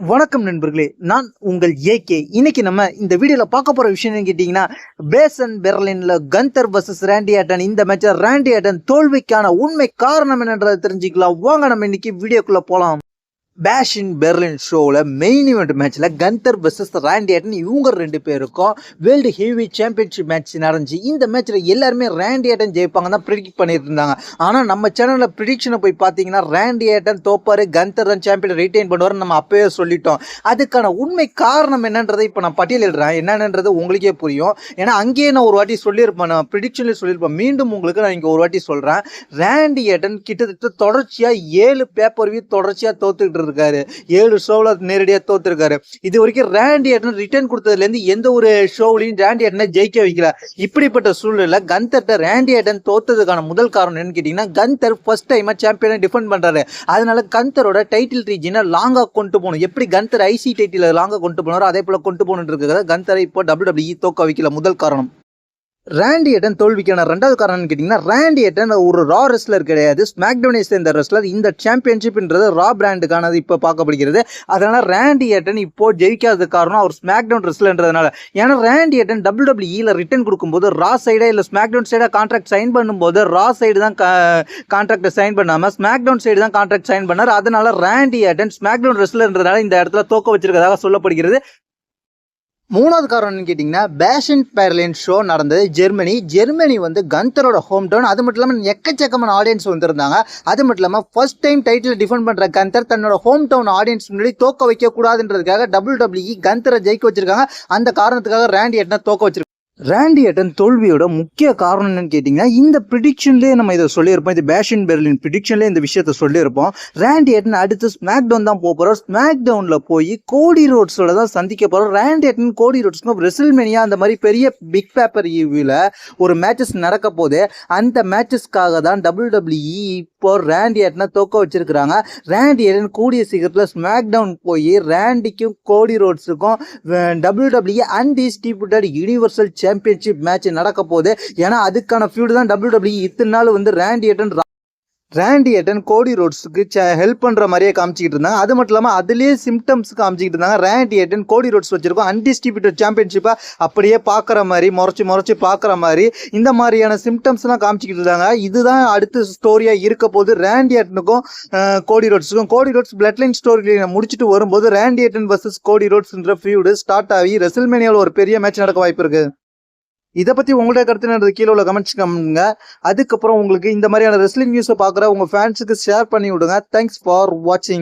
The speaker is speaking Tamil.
வணக்கம் நண்பர்களே நான் உங்கள் ஏகே. இன்னைக்கு நம்ம இந்த வீடியோவில் பார்க்க போகிற விஷயம் கேட்டிங்கன்னா பேசன் பெர்லின்ல கந்தர் வர்சஸ் ரேண்டி ஆட்டன் இந்த மேட்சர் ரேண்டி ஆட்டன் தோல்விக்கான உண்மை காரணம் என்னன்றதை தெரிஞ்சுக்கலாம். வாங்க நம்ம இன்னைக்கு வீடியோக்குள்ளே போகலாம் பேஷ் இன் பெர்லின் ஷோவில் மெயின் இவெண்ட் மேட்ச்சில் கந்தர் வெர்சஸ் ரேண்டி ஆட்டன் இவங்க ரெண்டு பேருக்கும் வேர்ல்டு ஹெவி சாம்பியன்ஷிப் மேட்ச் நடந்துச்சு. இந்த மேட்ச்சில் எல்லாருமே ரேண்டி ஆட்டன் ஜெயிப்பாங்க தான் ப்ரிடிக்ட் பண்ணிட்டு இருந்தாங்க ஆனால் நம்ம சேனலில் ப்ரிடிக்ஷனை போய் பார்த்தீங்கன்னா ரேண்டி ஆட்டன் தோப்பாரு கந்தர் தான் சாம்பியன் ரிட்டைன் பண்ணுவார் நம்ம அப்போயே சொல்லிட்டோம். அதுக்கான உண்மை காரணம் என்னன்றதை இப்போ நான் பட்டியலிடுறேன் என்னென்னன்றது உங்களுக்கே புரியும். ஏன்னா அங்கேயே நான் ஒரு வாட்டி சொல்லியிருப்பேன். நான் ப்ரிடிக்ஷன்லேயே சொல்லியிருப்பேன். மீண்டும் உங்களுக்கு நான் இங்கே ஒரு வாட்டி சொல்கிறேன் ரேண்டியாட்டன் கிட்டத்தட்ட தொடர்ச்சியாக ஏழு பேப்பர் வியூ தொடர்ச்சியாக தோத்துக்கிட்டு இருக்காரு. ஏழு ஷோவில் நேரடியாக தோத்துருக்காரு. இது வரைக்கும் ரேண்டி ஏட்டன் ரிட்டர்ன் கொடுத்ததுலேருந்து எந்த ஒரு ஷோவிலையும் ரேண்டி ஏட்டனை ஜெயிக்க வைக்கல. இப்படிப்பட்ட சூழ்நிலை கந்தர்ட்ட ரேண்டி ஏட்டன் தோத்ததுக்கான முதல் காரணம் என்னன்னு கேட்டிங்கன்னா கந்தர் ஃபர்ஸ்ட் டைமாக சாம்பியனை டிஃபெண்ட் பண்ணுறாரு அதனால கந்தரோட டைட்டில் ரீஜனை லாங்காக கொண்டு போகணும். எப்படி கந்தர் ஐசி டைட்டில் லாங்காக கொண்டு போனாரோ அதே போல் கொண்டு போகணுன்றது கந்தரை இப்போ டபிள்யூ தோக்க வைக்கல. முதல் காரணம். ரேண்டி எட்டன் தோல்விக்கான ரெண்டாவது காரணம்னு கேட்டிங்கன்னா ரேண்டி எட்டன் ஒரு ரா ரெஸ்லர் கிடையாது. ஸ்மாக்டவுனை சேர்ந்த ரெஸ்லர் இந்த சாம்பியன்ஷிப்ன்றது ரா பிராண்டுக்கானது இப்போ பார்க்கப்படுகிறது. அதனால் ரேண்டி எட்டன் இப்போது ஜெயிக்காத காரணம் அவர் ஸ்மாக்டவுன் ரெஸ்லர்ன்றதுனால ஏன்னா ரேண்டி எட்டன் டபுள் டபிள்யூஇல ரிட்டர்ன் கொடுக்கும்போது ரா சைடே இல்லை ஸ்மாக்டவுன் சைடாக கான்ட்ராக்ட் சைன் பண்ணும்போது ரா சைடு தான் கான்ட்ராக்டை சைன் பண்ணாமல் ஸ்மாக்டவுன் சைடு தான் கான்ட்ராக்ட் சைன் பண்ணார். அதனால் ரேண்டி எட்டன் ஸ்மாக்டவுன் ரெஸ்லர்ன்றதுனால இந்த இடத்துல தோக்க வச்சிருக்கதாக சொல்லப்படுகிறது. மூணாவது காரணம் என்னன்னு கேட்டிங்கன்னா பேஷன் பேர்லின் ஷோ நடந்தது ஜெர்மனி. ஜெர்மனி வந்து கந்தரோட ஹோம் டவுன் அது மட்டும் இல்லாமல் எக்கச்சக்கமான ஆடியன்ஸ் வந்திருந்தாங்க. அது மட்டும் இல்லாமல் ஃபர்ஸ்ட் டைம் டைட்டில் டிஃபெண்ட் பண்ணுற கந்தர் தன்னோட ஹோம் டவுன் ஆடியன்ஸ் முன்னாடி தோக்க வைக்கக்கூடாதுன்றதுக்காக டபுள் டபிள்யூஇ கந்தரை ஜெயிக்க வச்சிருக்காங்க. அந்த காரணத்துக்காக ரேண்டி எட்டனை தோக்க வச்சிருக்காங்க. ரேண்டி அட்டன் தோல்வியோட முக்கிய காரணம் என்னன்னு கேட்டிங்கன்னா இந்த ப்ரிடிக்ஷன்லேயே நம்ம இதை சொல்லியிருப்போம். இது பேஷன் பெர்லின் ப்ரிடிக்ஷன்லேயே இந்த விஷயத்த சொல்லியிருப்போம். ரேண்டி அட்டன் அடுத்து ஸ்மாக் டவுன் தான் போக போகிறோம் ஸ்மாக் டவுனில் போய் கோடி ரோட்ஸோட தான் சந்திக்க போகிறோம் ரேண்டி அட்டன் கோடி ரோட்ஸ்க்கும் ரெசில்மெனியா அந்த மாதிரி பெரிய பிக் பேப்பர் ஈவியில் ஒரு மேட்சஸ் நடக்க போது அந்த மேட்சஸ்க்காக தான் டபுள் டபிள்யூஇ இப்போ ரேண்டி அட்டனை தோக்க வச்சிருக்கிறாங்க. ரேண்டி அட்டன் கூடிய சீக்கிரத்தில் ஸ்மாக் டவுன் போய் ரேண்டிக்கும் Cody ரோட்ஸுக்கும் W W undisputed universal championship match நடக்க போகுது. ஏன்னா அதுக்கான ஃபியூடு தான் டபிள்யூ டபிள்யூ இத்தனை நாள் வந்து ரேண்டி எட்டன் ரேண்டி எட்டன் கோடி ரோட்ஸுக்கு ஹெல்ப் பண்ணுற மாதிரியே காமிச்சிக்கிட்டு இருந்தாங்க. அது மட்டும் இல்லாமல் அதுலேயே சிம்டம்ஸ் காமிச்சிக்கிட்டு இருந்தாங்க. ரேண்டி எட்டன் கோடி ரோட்ஸ் வச்சிருக்கோம். அன்டிஸ்ட்ரிபியூட்டட் சாம்பியன்ஷிப்பை அப்படியே பார்க்குற மாதிரி முறைச்சி முறைச்சி பார்க்குற மாதிரி இந்த மாதிரியான சிம்டம்ஸ்லாம் காமிச்சிக்கிட்டு இருந்தாங்க. இதுதான் அடுத்த ஸ்டோரியாக இருக்க போது ரேண்டி எட்டனுக்கும் கோடி ரோட்ஸுக்கும் கோடி ரோட்ஸ் பிளட் லைன் ஸ்டோரி முடிச்சுட்டு வரும்போது ரேண்டி எட்டன் வர்சஸ் கோடி ரோட்ஸ்ன்ற ஃபியூடு ஸ்டார்ட் ஆகி ரெசில்மேனியாவில் ஒரு பெரிய மேட்ச் நடக்க வாய்ப்பு இருக்குது இதை பற்றி உங்களுடைய கருத்து என்னது கீழே உள்ள கமெண்ட்ஸ் கம்முங்க அதுக்கப்புறம் உங்களுக்கு இந்த மாதிரியான ரெஸ்லிங் நியூஸை பார்க்குற உங்கள் ஃபேன்ஸுக்கு ஷேர் பண்ணி விடுங்க. தேங்க்ஸ் ஃபார் வாட்சிங்